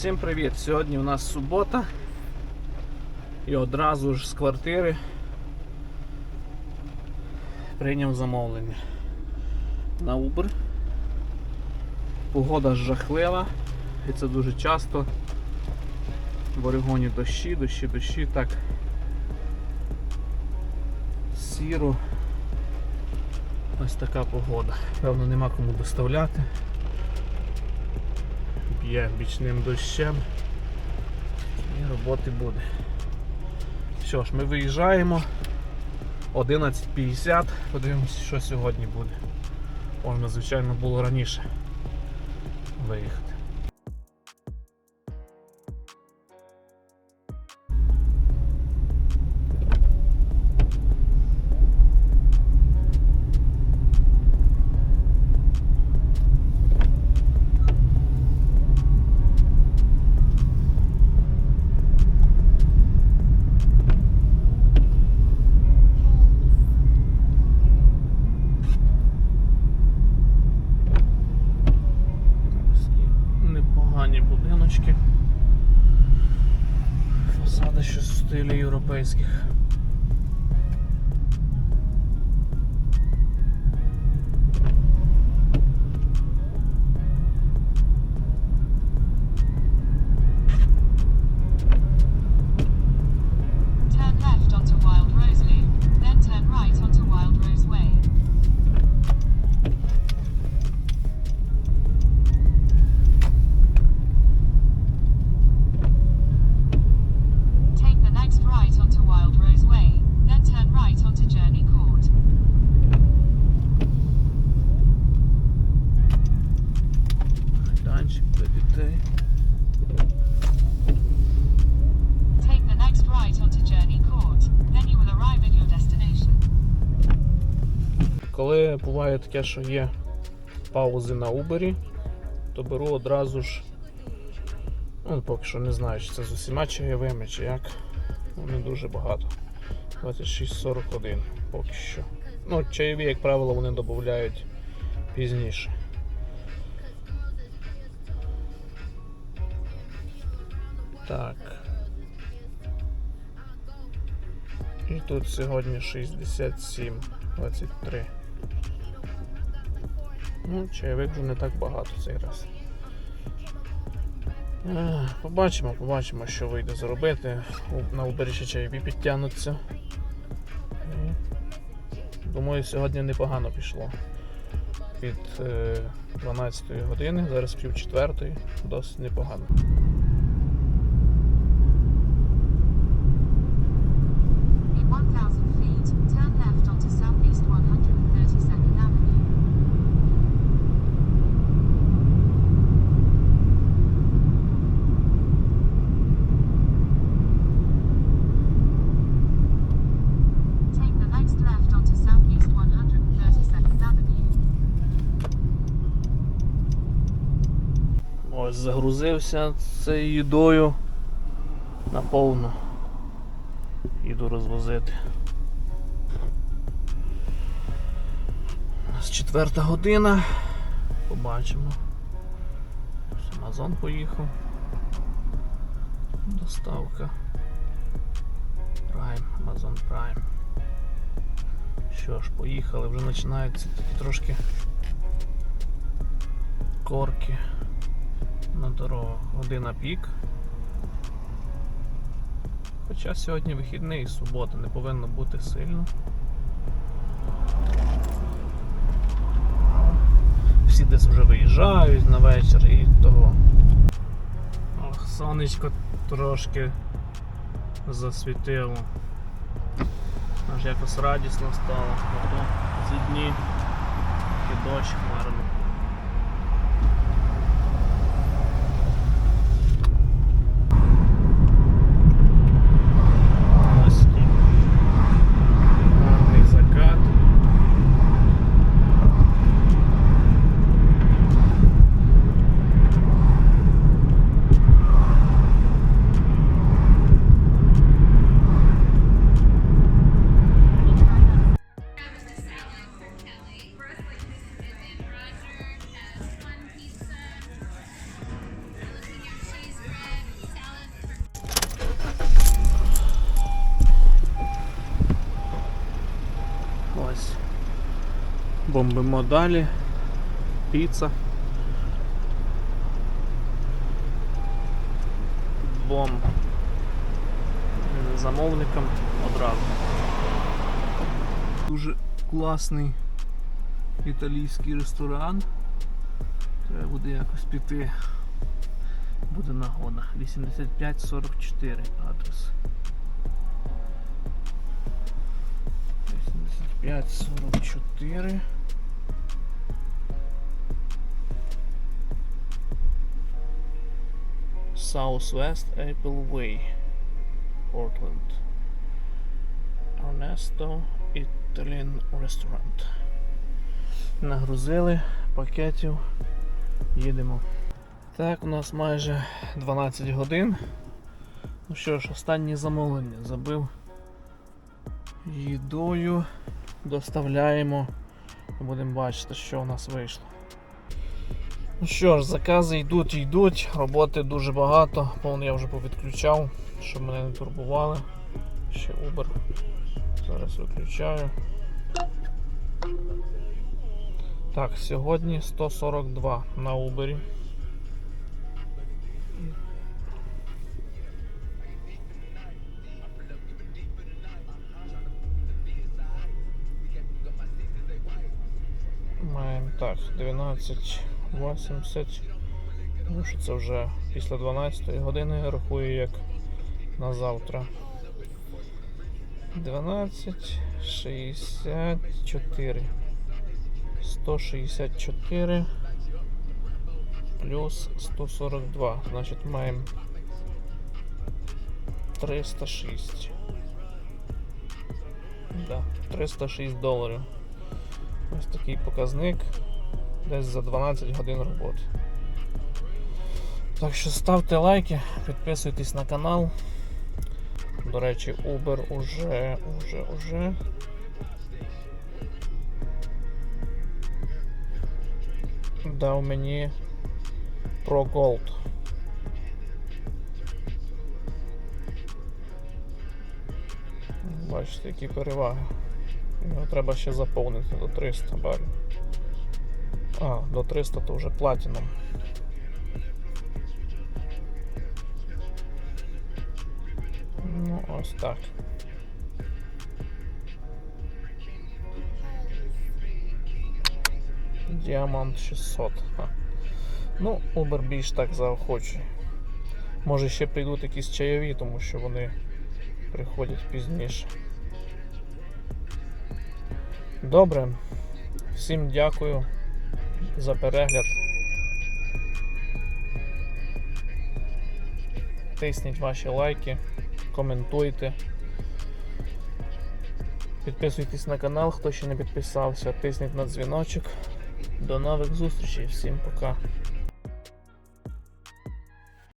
Всім привіт! Сьогодні у нас субота і одразу ж з квартири прийняв замовлення на Uber. Погода жахлива і це дуже часто. В Орегоні дощі, дощі, дощі, так сіро. Ось така погода. Певно нема кому доставляти б'є бічним дощем і роботи буде. Що ж, ми виїжджаємо 11.50, подивимося, що сьогодні буде. Можна, звичайно, було раніше виїхати. стилі Коли буває таке, що є паузи на Uber, то беру одразу ж. Ну, поки що не знаю, чи це з усіма чайовими, чи як. Не дуже багато. 26.41 поки що. Ну, чайові, як правило, вони додають пізніше. Так. І тут сьогодні 67.23. Ну, чайовик вже не так багато цей раз. Е, Побачимо, побачимо, що вийде зробити. На ще чайові підтягнуться. Думаю, сьогодні непогано пішло. Від е, 12 години, зараз пів четвертої, досить непогано. Загрузився цією їдою наповну. Їду розвозити. У четверта година. Побачимо. Амазон поїхав. Доставка. Prime, Amazon Prime. Що ж, поїхали, вже починаються такі трошки корки на. Година пік. Хоча сьогодні вихідний і субота, не повинно бути сильно. Всі десь вже виїжджають на вечір і того. Ох, сонечко трошки засвітило. Аж якось радісно стало. А ці дні і дощ хмарно. Бомбимо далі. Піца. Бом замовникам одразу. Дуже класний італійський ресторан. Треба буде якось піти. Буде нагода. 8544 адрес. 8544. Southwest Apple Way, Portland. Ernesto Italian Restaurant. Нагрузили пакетів. Їдемо. Так, у нас майже 12 годин. Ну що ж, останнє замовлення забив їдою. Доставляємо. Будемо бачити, що у нас вийшло. Ну що ж, закази йдуть і йдуть, роботи дуже багато, повно я вже повідключав, щоб мене не турбували. Ще Uber. Зараз виключаю. Так, сьогодні 142 на Uber. Маємо так, 12.80. Ну що це вже після 12 години рахую як на завтра. 12.64. 164 плюс 142. Значить маємо 306. Да, 306 доларів. Ось такий показник. Десь за 12 годин роботи. Так що ставте лайки, підписуйтесь на канал. До речі, Uber уже, уже, уже. Дав мені Pro Gold. Бачите, які переваги. Його треба ще заповнити до 300 балів. А, до 300 то вже платіном. Ну, ось так. Діамант 600. Ха. Ну, Uber більш так заохочує. Може ще прийдуть якісь чайові, тому що вони приходять пізніше. Добре. Всім дякую за перегляд. Тисніть ваші лайки, коментуйте. Підписуйтесь на канал, хто ще не підписався, тисніть на дзвіночок. До нових зустрічей, всім пока.